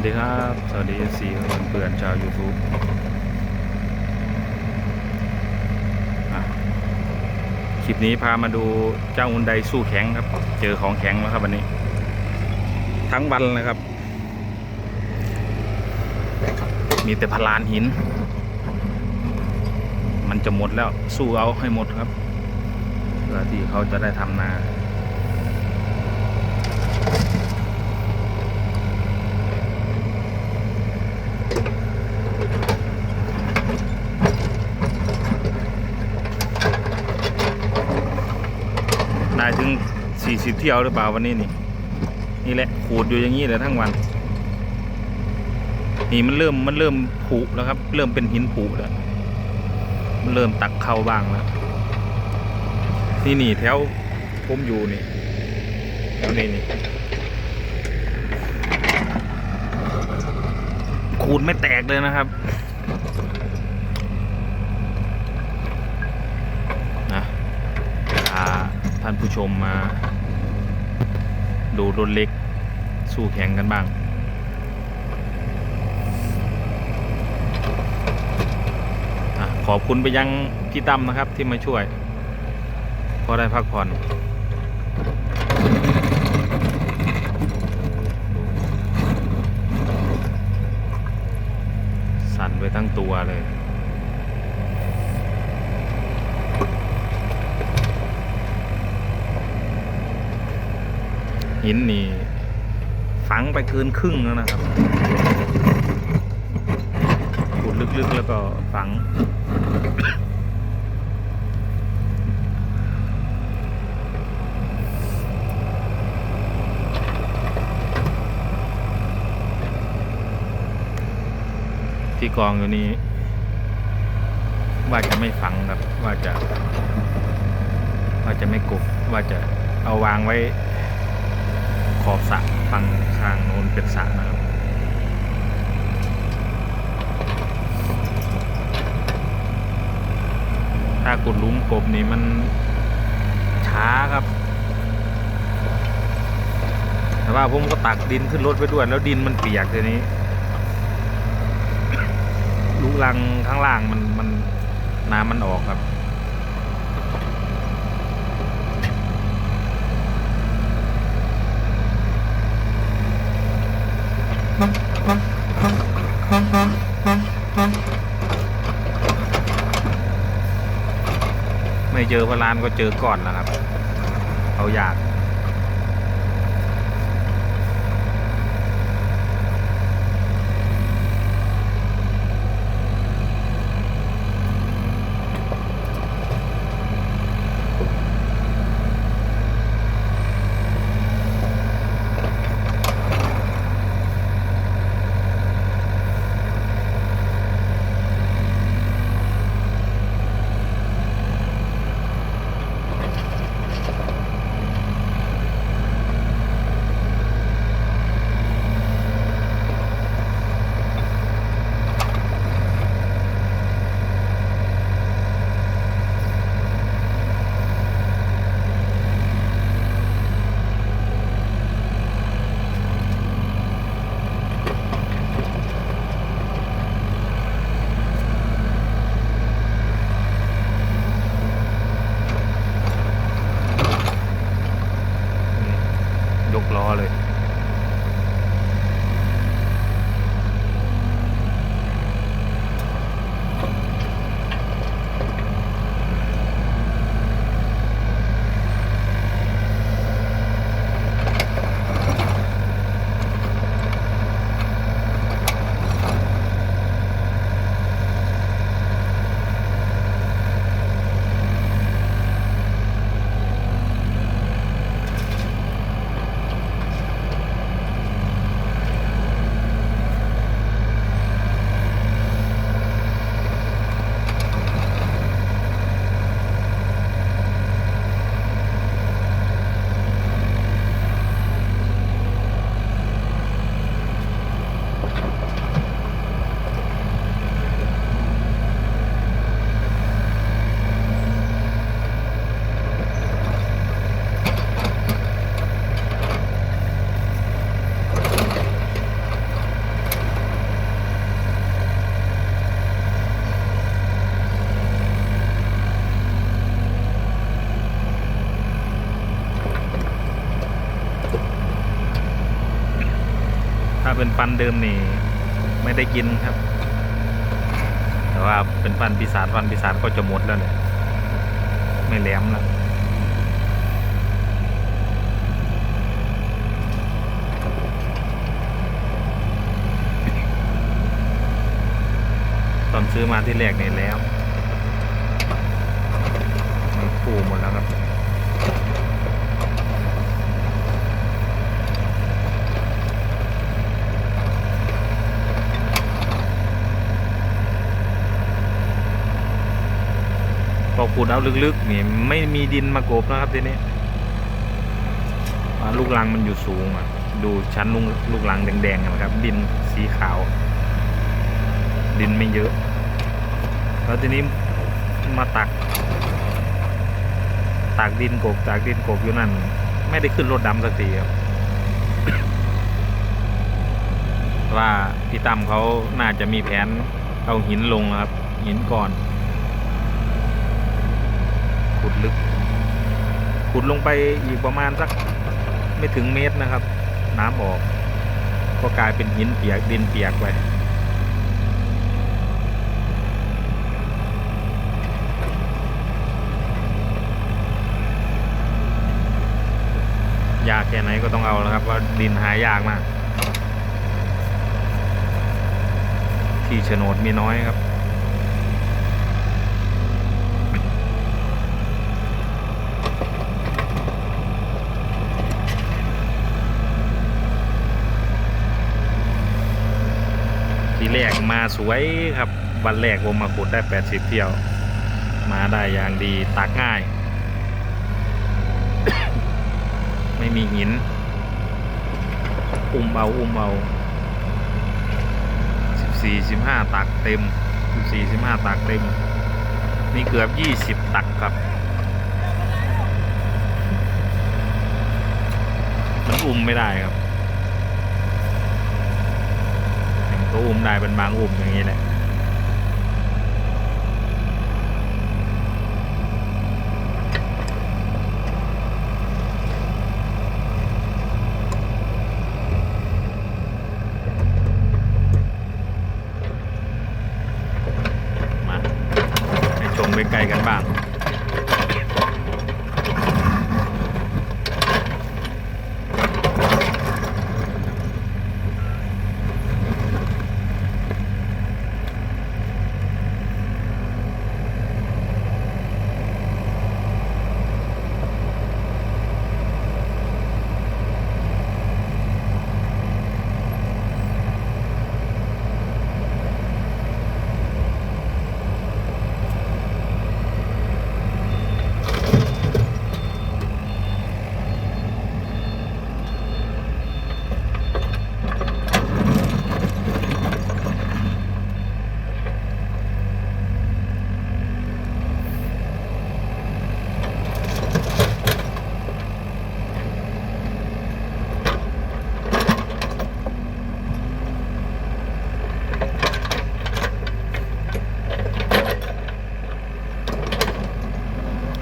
วัสดีครับ สวัสดีสี่คนเพื่อนชาว YouTube คลิปนี้พามาดูเจ้าอุนไดสู้แข็งครับ เจอของแข็งแล้วครับวันนี้ ทั้งวันเลยครับ มีแต่พลานหิน มันจะหมดแล้วสู้เอาให้หมดครับเพื่อที่เขาจะได้ทำนา ได้ถึง 40เที่ยวหรือเปล่าวันนี้นี่ นี่แหละขูดอยู่อย่างนี้เลยทั้งวัน นี่มันเริ่มมันเริ่มผุแล้วครับ เริ่มเป็นหินผุแล้วมันเริ่มตักเข้าบ้างแล้วนี่นี่แถวผมอยู่นี่แถวนี้นี่ขูดไม่แตกเลยนะครับนะพาท่านผู้ชมมา ดูรถเล็ก สู้แข่งกันบ้างอขอบคุณไปยังพี่ตั้มนะครับที่มาช่วย พอได้พักผ่อน สั่นไปทั้งตัวเลย หินนี่ ฝังไปเกินครึ่งแล้วนะครับขุดลึกๆแล้วก็ฝัง ที่กองอยู่นี้ ว่าจะไม่ฝังครับ ว่าจะ ว่าจะไม่กบว่าจะเอาวางไว้ อบสระฝั่งข้างโน้นเป็นสระนะครับถ้าขุดลุมกบนี่มันช้าครับ แต่ว่าผมก็ตักดินขึ้นรถไปด้วย แล้วดินมันเปียกทีนี้ลูกรังข้างล่างมันมันน้ำมันออกครับ ไม่เจอพลานก็เจอก่อนนะครับเอาอยาก เป็นฟันเดิมนี่ไม่ได้กินครับ แต่ว่าเป็นฟันปีศาจฟันปีศาจก็จะหมดแล้วเนี่ยไม่แหลมแล้วตอนซื้อมาที่แรกนี่แล้วมันฟูหมดแล้วครับ พอ ขุดเอาลึกๆนี่ไม่มีดินมากบนะครับทีนี้ลูกรังมันอยู่สูงอะ ดูชั้นลูกลูกรังแดงๆนะครับ ดินสีขาว ดินไม่เยอะ แล้วทีนี้มาตัก ตักดินกบตักดินกบอยู่นั่น ไม่ได้ขึ้นรถดำสักทีครับว่าพี่ตั้มเขาน่าจะมีแผนเอาหินลงครับ หินก่อน ขุดลึก ขุดลงไปอีกประมาณสักไม่ถึงเมตรนะครับ น้ำออก ก็กลายเป็นหินเปียกดินเปียกไปยากแค่ไหนก็ต้องเอาแล้วครับว่าดินหายากมาก ที่โฉนดมีน้อยครับ ทีแรกมาสวยครับ วันแรกผมมาขุดได้ 80 เที่ยว มาได้อย่างดีตักง่าย ไม่มีหิน อุ้มเอาอุ้มเอาสิบสี่สิบห้าตักเต็มสิบสี่สิบห้าตักเต็ม นี่เกือบยี่สิบตักครับ มันอุ้มไม่ได้ครับ ก็อุ้มได้เป็นบางอุ้มอย่างนี้แหละมาให้ชมใกลกันบ้าง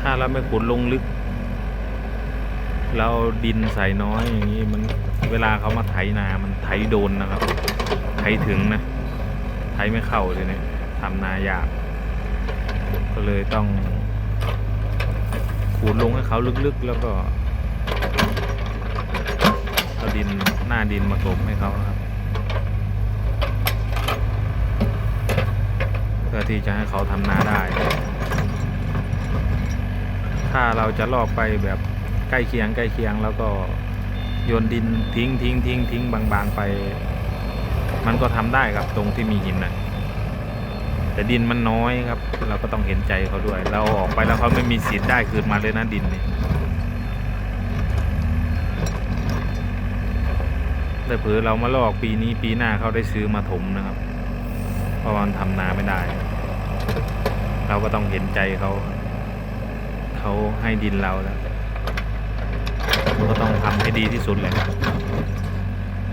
ถ้าเราไม่ขุดลงลึก เราดินใส่น้อยอย่างนี้มันเวลาเขามาไถนา มันไถโดนนะครับ ไถถึงนะ ไถไม่เข้าเลยเนี่ยทำนายาก ก็เลยต้องขูดลงให้เขาลึกๆ แล้วก็เอาดินหน้าดินมากลบให้เขานะครับเพื่อที่จะให้เขาทำนาได้ ถ้าเราจะลอกไปแบบใกล้เคียงใกล้เคียงแล้วก็โยนดินทิ้งทิ้งทิ้งทิ้งบางๆไป มันก็ทำได้ครับตรงที่มีหินนะแต่ดินมันน้อยครับ เราก็ต้องเห็นใจเขาด้วย เราออกไปแล้วเขาไม่มีสิทธิ์ได้คืนมาเลยนะดินนี่แต่เผื่อเรามาลอกปีนี้ปีหน้าเขาได้ซื้อมาถมนะครับ เพราะมันทำนาไม่ได้ เราก็ต้องเห็นใจเขา เขาให้ดินเราแล้วก็ต้องทำให้ดีที่สุดเลย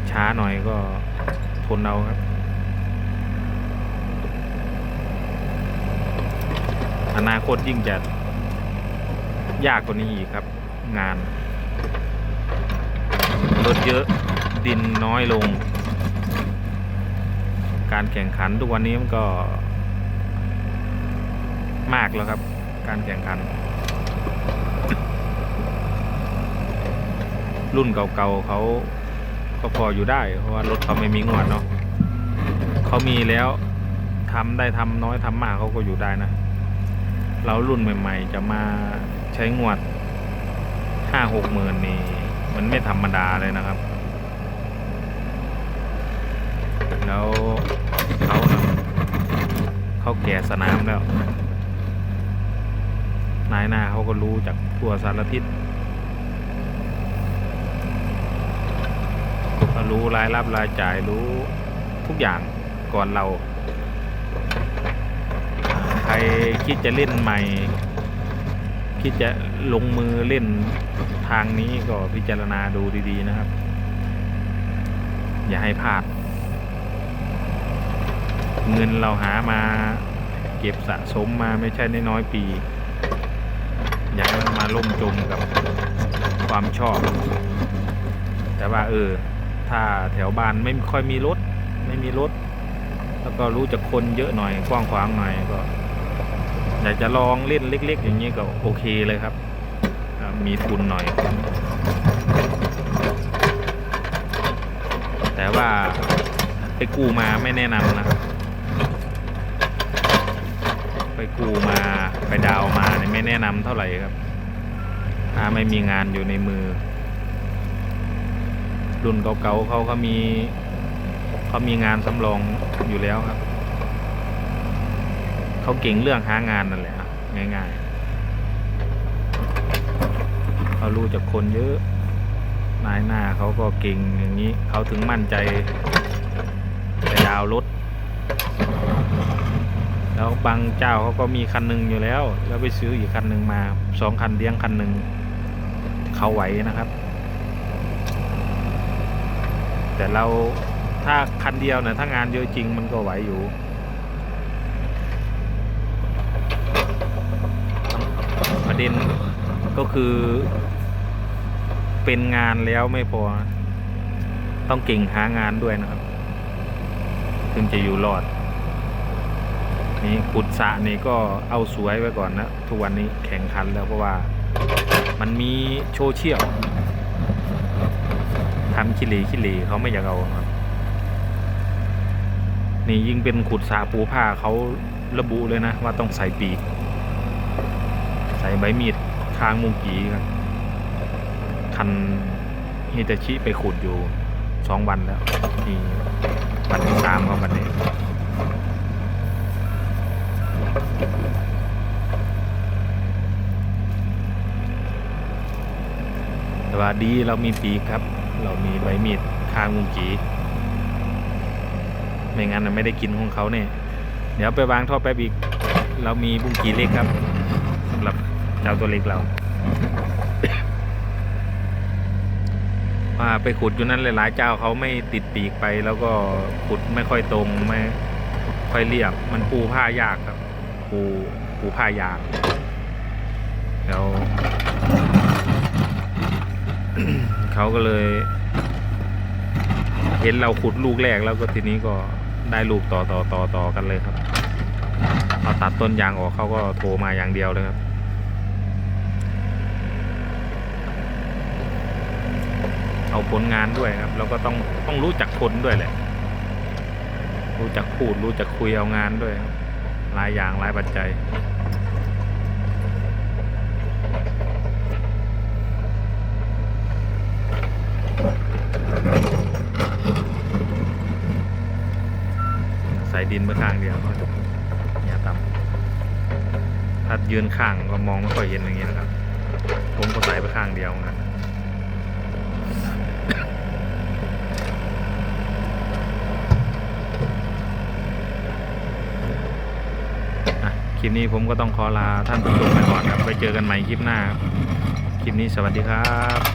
ช้าหน่อยก็ทนเอาครับอนาคตยิ่งจะยากกว่านี้อีกครับ งานรถเยอะดินน้อยลง การแข่งขันทุกวันนี้มันก็มากแล้วครับ การแข่งขัน รุ่นเก่าๆเขาก็พออยู่ได้ เพราะว่ารถเขาไม่มีงวดเนาะเขามีแล้วทำได้ทำน้อยทำมากเขาก็อยู่ได้นะ เรารุ่นใหม่ ๆ จะมาใช้งวดห้าหกหมื่นนี่มันไม่ธรรมดาเลยนะครับ แล้วเขาน่ะเขาแก่สนามแล้ว นายหน้าเขาก็รู้จากทั่วสารทิศ รู้รายรับรายจ่ายรู้ทุกอย่างก่อนเรา ใครคิดจะเล่นใหม่ คิดจะลงมือเล่นทางนี้ก็พิจารณาดูดีๆนะครับ อย่าให้พลาด เงินเราหามาเก็บสะสมมาไม่ใช่น้อยๆปี อย่าให้มันมาล่มจมกับความชอบ แต่ว่าเออ ถ้าแถวบ้านไม่ค่อยมีรถ ไม่มีรถ แล้วก็รู้จักคนเยอะหน่อยกว้างขวางหน่อยก็ อยากจะลองเล่นเล็ก ๆ อย่างนี้ก็โอเคเลยครับ มีทุนหน่อย แต่ว่าไปกู้มาไม่แนะนำนะครับ ไปกู้มาไปดาวมาเนี่ยไม่แนะนำเท่าไหร่ครับ ถ้าไม่มีงานอยู่ในมือ รุ่นเก่าๆเขาเขามีเขามีงานสำรองอยู่แล้วครับ เขาเก่งเรื่องหางานนั่นแหละง่ายๆเขารู้จากคนเยอะนายหน้าเขาก็เก่งอย่างนี้เขาถึงมั่นใจไปดาวรถแล้วบางเจ้าเขาก็มีคันหนึ่งอยู่แล้ว แล้วไปซื้ออีกคันหนึ่งมาสองคันเลี้ยงคันหนึ่งเขาไหวนะครับ แต่เราถ้าคันเดียวเนี่ยถ้างานเยอะจริงมันก็ไหวอยู่ประเด็นก็คือ เป็นงานแล้วไม่พอ ต้องเก่งหางานด้วยนะครับ ถึงจะอยู่รอด นี่ขุดสะนี่ก็เอาสวยไว้ก่อนนะ ทุกวันนี้แข่งขันแล้วเพราะว่า มันมีโชว์เชี่ยว ทำขี้เหร่ขี้เหร่เขาไม่อยากเอาครับ นี่ยิ่งเป็นขุดสาปูผ้าเขาระบุเลยนะ ว่าต้องใส่ปีก ใส่ใบมีดคางมุงกีครับคันฮิตาชิไปขุดอยู่สองวันแล้วนี่วันที่สามครับวันนี้แต่ว่าดีเรามีปีกครับ เรามีใบมีดคางมุงกีไม่งั้นไม่ได้กินของเขาเนี่ย เดี๋ยวไปวางท่อแป๊บอีก เรามีบุ้งกีเล็กครับสำหรับเจ้าตัวเล็กเราว่าไปขุดอยู่นั้นหลายๆเจ้าเขาไม่ติดปีกไป แล้วก็ขุดไม่ค่อยตรงไม่ค่อยเรียบ มันปูผ้ายากครับ ปูปูผ้ายากแล้ว เขาก็เลย เห็นเราขุดลูกแรกแล้วก็ทีนี้ก็ได้ลูกต่อต่อต่อต่อกันเลยครับเอาตัดต้นยางออกเขาก็โทรมาอย่างเดียวเลยครับ เอาผลงานด้วยครับ แล้วก็ต้องต้องรู้จักคนด้วยแหละ รู้จักพูดรู้จักคุยเอางานด้วยครับหลายอย่างหลายปัจจัย ดินไปข้างเดียวครับอย่าต่ำถ้ายืนข้างก็มองไม่ค่อยเห็นอย่างนี้นะครับ ผมก็ใส่ไปข้างเดียวนะอะคลิปนี้ผมก็ต้องขอลาท่านผู้ชมไปก่อนครับ ไปเจอกันใหม่คลิปหน้าครับ คลิปนี้สวัสดีครับ